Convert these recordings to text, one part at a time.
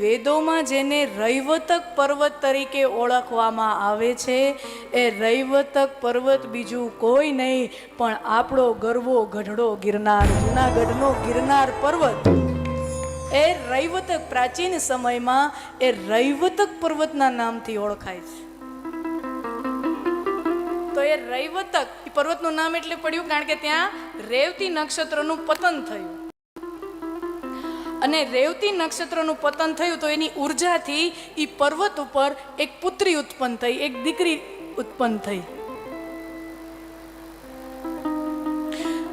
વેદોમાં જેને રૈવતક પર્વત તરીકે ઓળખવામાં આવે છે, એ રૈવતક પર્વત બીજું કોઈ નહીં, પણ આપણો ગરવો ગઢડો ગિરનાર, જૂનાગઢનો ગિરનાર પર્વત. એ રૈવતક પ્રાચીન સમયમાં એ રૈવતક પર્વતના નામથી ઓળખાય છે. તો એ રૈવતક પર્વતનું નામ એટલે પડ્યું કારણ કે ત્યાં રેવતી નક્ષત્રનું પતન થયું. અને રેવતી નક્ષત્રનું પતન થયું તો એની ઉર્જાથી એ પર્વત ઉપર એક પુત્રી ઉત્પન્ન થઈ, એક દીકરી ઉત્પન્ન થઈ.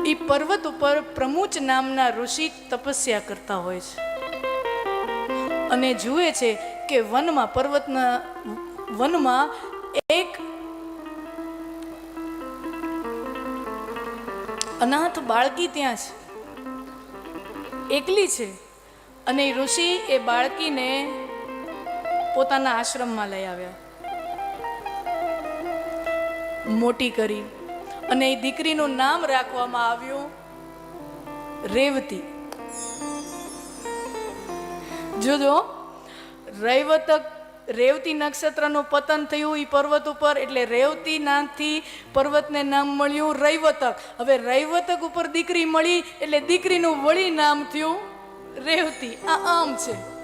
એ પર્વત ઉપર પ્રમુચ નામના ઋષિ તપસ્યા કરતા હોય છે. અને જુએ છે કે વનમાં પર્વતના, વનમાં એક અનાથ બાળકી ત્યાં છે. એકલી છે. અને ઋષિ એ બાળકીને પોતાના આશ્રમમાં લઈ આવ્યા. મોટી કરી અને એ દીકરીનું નામ રાખવામાં આવ્યું રેવતી. જોજો રૈવતક રેવતી નક્ષત્રનું પતન થયું એ પર્વત ઉપર, એટલે રેવતી નામથી પર્વતને નામ મળ્યું રૈવતક. હવે રૈવતક ઉપર દીકરી મળી, એટલે દીકરીનું વળી નામ થયું રેવતી આ આમ છે.